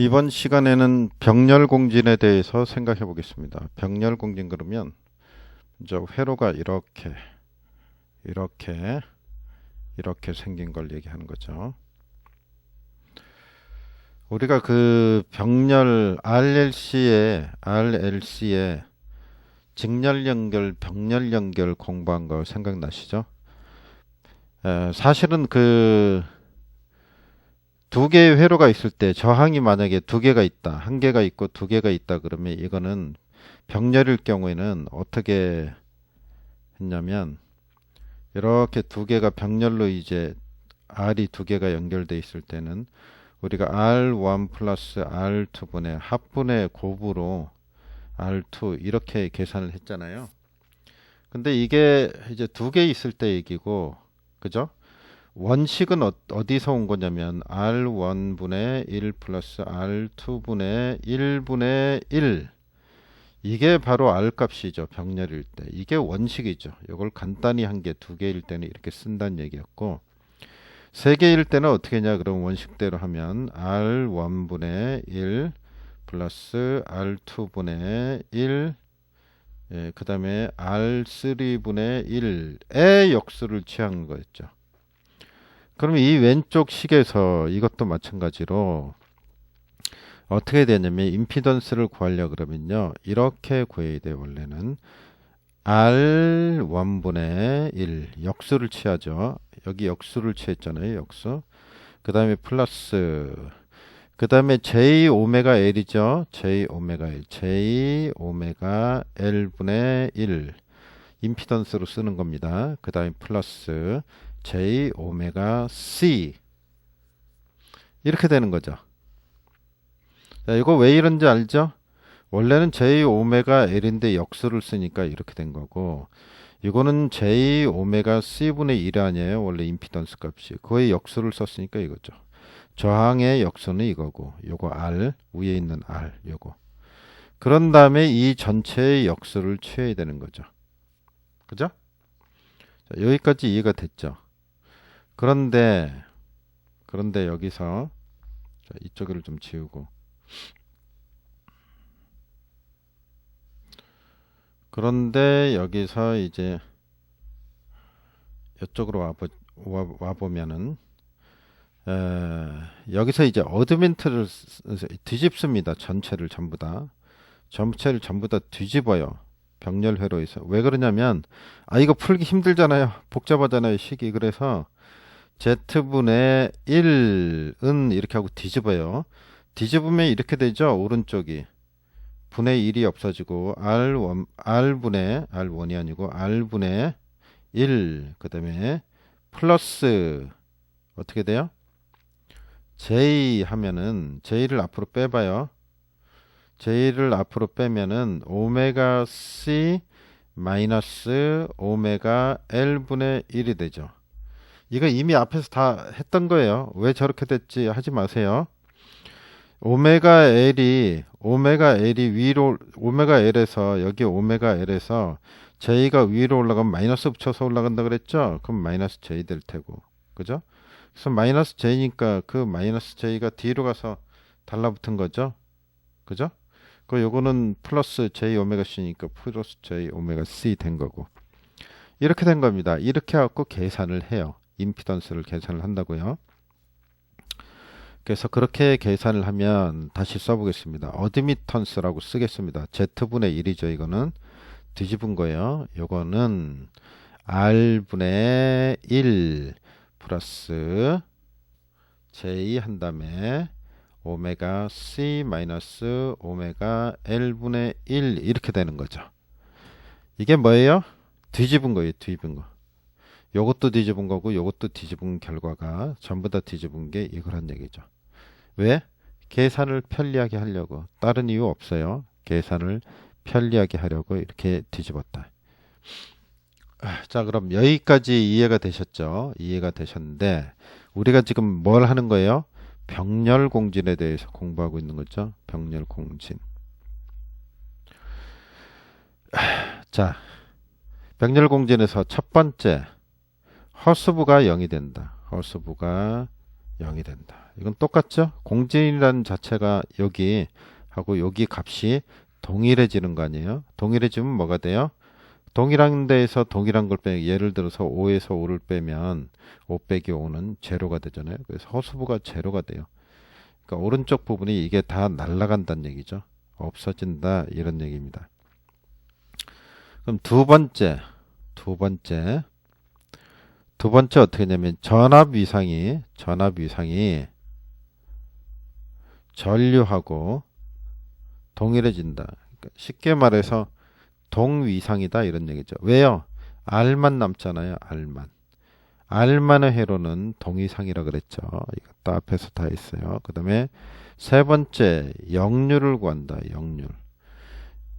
이번 시간에는 병렬 공진에 대해서 생각해 보겠습니다. 병렬 공진 그러면 저 회로가 이렇게 이렇게 이렇게 생긴 걸 얘기하는 거죠. 우리가 그 병렬 RLC에 RLC에 직렬 연결, 병렬 연결 공부한 거 생각나시죠? 에, 사실은 그 두 개의 회로가 있을 때 저항이 만약에 두 개가 있다, 한 개가 있고 두 개가 있다 그러면 이거는 병렬일 경우에는 어떻게 했냐면 이렇게 두 개가 병렬로 이제 R이 두 개가 연결돼 있을 때는 우리가 R1 플러스 R2분의 합분의 곱으로 R2 이렇게 계산을 했잖아요. 근데 이게 이제 두 개 있을 때 얘기고, 그죠? 원식은 어, 디서 온 거냐면 R1분의 1 플러스 R2분의 1분의 1 이게 바로 R 값이죠. 병렬일 때. 이게 원식이죠. 이걸 간단히 한 개, 두 개일 때는 이렇게 쓴다는 얘기였고 세 개일 때는 어떻게 했냐 그럼 원식대로 하면 R1분의 1 플러스 R2분의 1 예, 그 다음에 R3분의 1의 역수를 취한 거였죠. 그러면 이 왼쪽 식에서 이것도 마찬가지로 어떻게 되냐면 임피던스를 구하려 그러면요. 이렇게 구해야 돼요. 원래는 R1분의 1 역수를 취하죠. 여기 역수를 취했잖아요. 역수. 그 다음에 플러스 그 다음에 J 오메가 L이죠. J 오메가 L. J 오메가 L분의 1 임피던스로 쓰는 겁니다. 그 다음에 플러스 J 오메가 C 이렇게 되는 거죠. 자, 이거 왜 이런지 알죠? 원래는 J 오메가 L인데 역수를 쓰니까 이렇게 된 거고 이거는 J 오메가 C분의 1 아니에요. 원래 임피던스 값이. 그거의 역수를 썼으니까 이거죠. 저항의 역수는 이거고 요거 R 위에 있는 R 요거 그런 다음에 이 전체의 역수를 취해야 되는 거죠. 그죠? 자, 여기까지 이해가 됐죠. 그런데 그런데 여기서 자, 이쪽을 좀 지우고 그런데 여기서 이제 이쪽으로 와보, 와, 와보면은 에, 여기서 이제 어드멘트를 뒤집습니다. 전체를 전부 다. 전체를 전부 다 뒤집어요. 병렬 회로에서. 왜 그러냐면 아 이거 풀기 힘들잖아요. 복잡하잖아요. 식이. 그래서 z분의 1은 이렇게 하고 뒤집어요. 뒤집으면 이렇게 되죠. 오른쪽이. 분의 1이 없어지고 R1, R분의 R1이 아니고 R분의 1. 그 다음에 플러스 어떻게 돼요? J 하면은 J를 앞으로 빼봐요. J를 앞으로 빼면은 오메가 C 마이너스 오메가 L분의 1이 되죠. 이거 이미 앞에서 다 했던 거예요. 왜 저렇게 됐지 하지 마세요. 오메가 L이 오메가 L이 위로 오메가 L에서 여기 오메가 L에서 J가 위로 올라가면 마이너스 붙여서 올라간다 그랬죠? 그럼 마이너스 J 될 테고. 그죠? 그래서 마이너스 j니까 그 마이너스 j가 뒤로 가서 달라붙은 거죠. 그죠? 그 요거는 플러스 j 오메가 c니까 플러스 j 오메가 c 된 거고. 이렇게 된 겁니다. 이렇게 갖고 계산을 해요. 임피던스를 계산을 한다고요. 그래서 그렇게 계산을 하면 다시 써보겠습니다. 어드미턴스라고 쓰겠습니다. z분의 1이죠. 이거는 뒤집은 거예요. 요거는 r분의 1 플러스 j 한 다음에 오메가 c 마이너스 오메가 l분의 1 이렇게 되는 거죠. 이게 뭐예요? 뒤집은 거예요. 뒤집은 거. 요것도 뒤집은 거고 요것도 뒤집은 결과가 전부 다 뒤집은 게 이거란 얘기죠. 왜? 계산을 편리하게 하려고. 다른 이유 없어요. 계산을 편리하게 하려고 이렇게 뒤집었다. 자, 그럼 여기까지 이해가 되셨죠? 이해가 되셨는데 우리가 지금 뭘 하는 거예요? 병렬 공진에 대해서 공부하고 있는 거죠. 병렬 공진. 자, 병렬 공진에서 첫 번째 허수부가 0이 된다. 허수부가 0이 된다. 이건 똑같죠? 공진이라는 자체가 여기 하고 여기 값이 동일해지는 거 아니에요? 동일해지면 뭐가 돼요? 동일한 데에서 동일한 걸 빼, 예를 들어서 5에서 5를 빼면 5 빼기 5는 제로가 되잖아요. 그래서 허수부가 제로가 돼요. 그러니까 오른쪽 부분이 이게 다 날아간다는 얘기죠. 없어진다 이런 얘기입니다. 그럼 두 번째, 두 번째, 두 번째 어떻게 되냐면 전압 위상이 전압 위상이 전류하고 동일해진다. 그러니까 쉽게 말해서 동위상이다 이런 얘기죠. 왜요? R만 남잖아요. R만. R만의 회로는 동위상이라 그랬죠. 이것도 앞에서 다 있어요. 그 다음에 세 번째 역률을 구한다. 역률.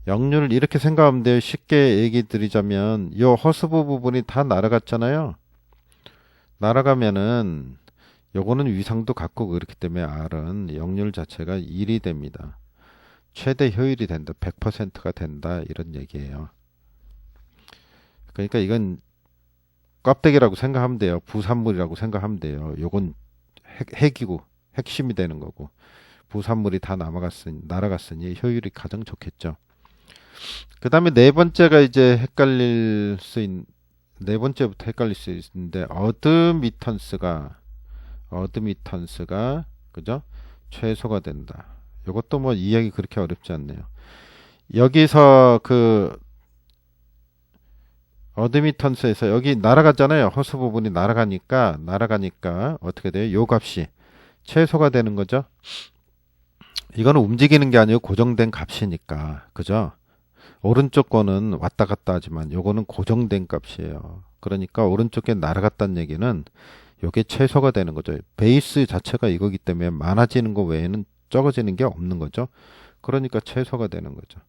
역률을 이렇게 생각하면 돼요. 쉽게 얘기 드리자면 이 허스부 부분이 다 날아갔잖아요. 날아가면은 요거는 위상도 같고 그렇기 때문에 R은 역률 자체가 1이 됩니다. 최대 효율이 된다. 100%가 된다. 이런 얘기예요. 그러니까 이건 껍데기라고 생각하면 돼요. 부산물이라고 생각하면 돼요. 요건 핵, 핵이고 핵심이 되는 거고 부산물이 다 남아갔으니 날아갔으니 효율이 가장 좋겠죠. 그 다음에 네 번째가 이제 헷갈릴 수 있는 네 번째부터 헷갈릴 수 있는데 어드미턴스가 어드미턴스가 그죠? 최소가 된다. 이것도 뭐 이해하기 그렇게 어렵지 않네요. 여기서 그 어드미턴스에서 여기 날아갔잖아요. 허수 부분이 날아가니까 날아가니까 어떻게 돼요? 요 값이 최소가 되는 거죠. 이거는 움직이는 게 아니고 고정된 값이니까 그죠? 오른쪽 거는 왔다 갔다 하지만 요거는 고정된 값이에요. 그러니까 오른쪽에 날아갔다는 얘기는 요게 최소가 되는 거죠. 베이스 자체가 이거기 때문에 많아지는 거 외에는 적어지는 게 없는 거죠. 그러니까 최소가 되는 거죠.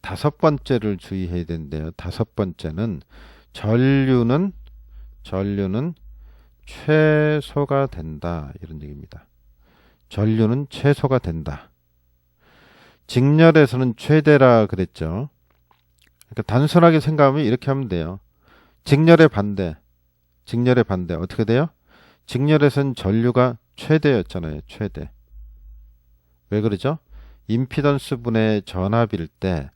다섯 번째를 주의해야 되는데요. 다섯 번째는 전류는 전류는 최소가 된다 이런 얘기입니다. 전류는 최소가 된다. 직렬에서는 최대라 그랬죠. 그러니까 단순하게 생각하면 이렇게 하면 돼요. 직렬의 반대, 직렬의 반대 어떻게 돼요? 직렬에서는 전류가 최대였잖아요. 최대. 왜 그러죠? 임피던스 분의 전압일 때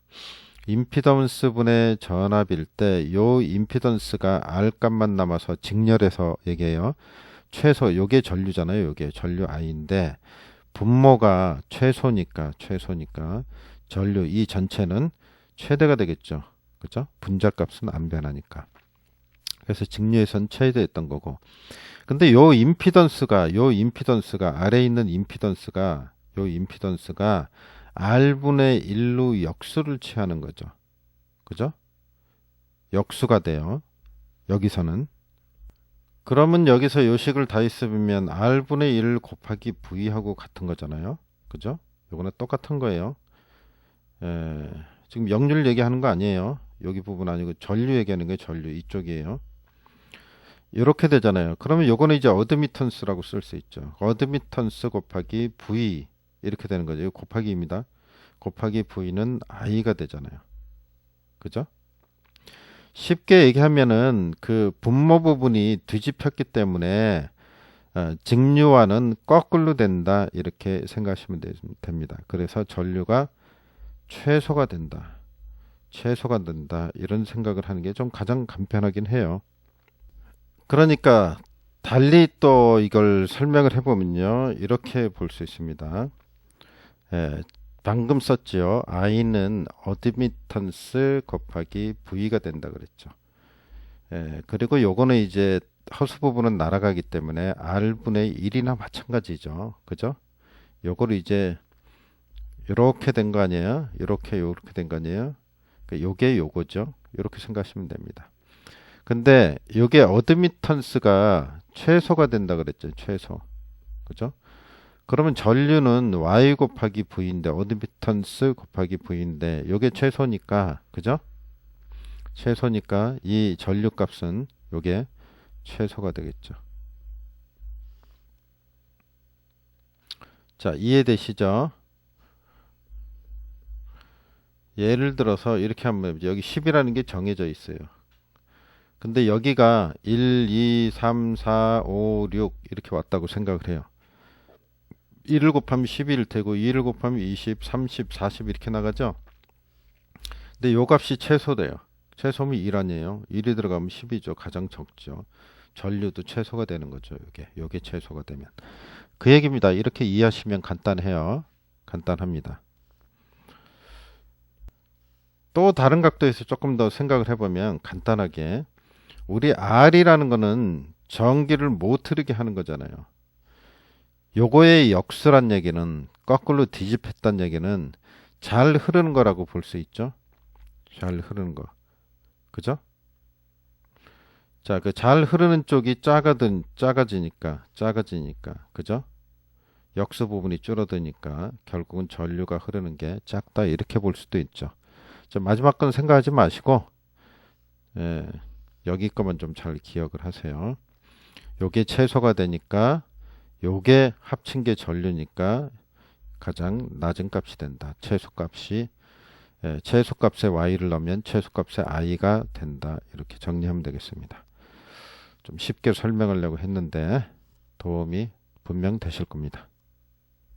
임피던스 분의 전압일 때 요 임피던스가 R 값만 남아서 직렬해서 얘기해요. 최소 요게 전류잖아요. 요게 전류 I인데 분모가 최소니까 최소니까 전류 이 전체는 최대가 되겠죠. 그죠? 분자 값은 안 변하니까. 그래서 직류에선 최대였던 거고. 근데 요 임피던스가 요 임피던스가 아래에 있는 임피던스가 요 임피던스가 R분의 1로 역수를 취하는 거죠. 그죠? 역수가 돼요. 여기서는. 그러면 여기서 요식을 다 있으면 R분의 1 곱하기 V하고 같은 거잖아요. 그죠? 요거는 똑같은 거예요. 에, 지금 역률 얘기하는 거 아니에요. 여기 부분 아니고 전류 얘기하는 게 전류 이쪽이에요. 이렇게 되잖아요. 그러면 요거는 이제 어드미턴스라고 쓸 수 있죠. 어드미턴스 곱하기 V 이렇게 되는 거죠. 곱하기입니다. 곱하기 V는 I가 되잖아요. 그죠? 쉽게 얘기하면은 그 분모 부분이 뒤집혔기 때문에 어, 직류와는 거꾸로 된다 이렇게 생각하시면 됩니다. 그래서 전류가 최소가 된다. 최소가 된다. 이런 생각을 하는 게 좀 가장 간편하긴 해요. 그러니까 달리 또 이걸 설명을 해보면요. 이렇게 볼 수 있습니다. 예, 방금 썼죠. i는 어드미턴스 곱하기 v가 된다 그랬죠. 예, 그리고 요거는 이제 허수 부분은 날아가기 때문에 r분의 1이나 마찬가지죠. 그죠? 요거를 이제 이렇게 된 거 아니에요? 이렇게 이렇게 된 거 아니에요? 그 요게 요거죠. 이렇게 생각하시면 됩니다. 근데 요게 어드미턴스가 최소가 된다 그랬죠. 최소. 그죠? 그러면 전류는 y 곱하기 v인데 어드미턴스 곱하기 v인데 요게 최소니까 그죠? 최소니까 이 전류 값은 요게 최소가 되겠죠. 자, 이해되시죠? 예를 들어서 이렇게 하면 여기 10이라는 게 정해져 있어요. 근데 여기가 1, 2, 3, 4, 5, 6 이렇게 왔다고 생각을 해요. 1을 곱하면 11일 테고 2를 곱하면 20, 30, 40 이렇게 나가죠. 근데 요 값이 최소돼요. 최소면 1 아니에요. 1이 들어가면 10이죠. 가장 적죠. 전류도 최소가 되는 거죠. 요게 요게 최소가 되면 그 얘기입니다. 이렇게 이해하시면 간단해요. 간단합니다. 또 다른 각도에서 조금 더 생각을 해보면 간단하게 우리 R이라는 거는 전기를 못 흐르게 하는 거잖아요. 요거의 역수란 얘기는 거꾸로 뒤집혔단 얘기는 잘 흐르는 거라고 볼 수 있죠. 잘 흐르는 거. 그죠? 자, 그 잘 흐르는 쪽이 작아든 작아지니까 작아지니까 그죠? 역수 부분이 줄어드니까 결국은 전류가 흐르는 게 작다 이렇게 볼 수도 있죠. 자, 마지막 건 생각하지 마시고 예, 여기 거만 좀 잘 기억을 하세요. 요게 최소가 되니까 요게 합친 게 전류니까 가장 낮은 값이 된다. 최소값이 예, 최소값에 y를 넣으면 최소값에 i가 된다. 이렇게 정리하면 되겠습니다. 좀 쉽게 설명하려고 했는데 도움이 분명 되실 겁니다.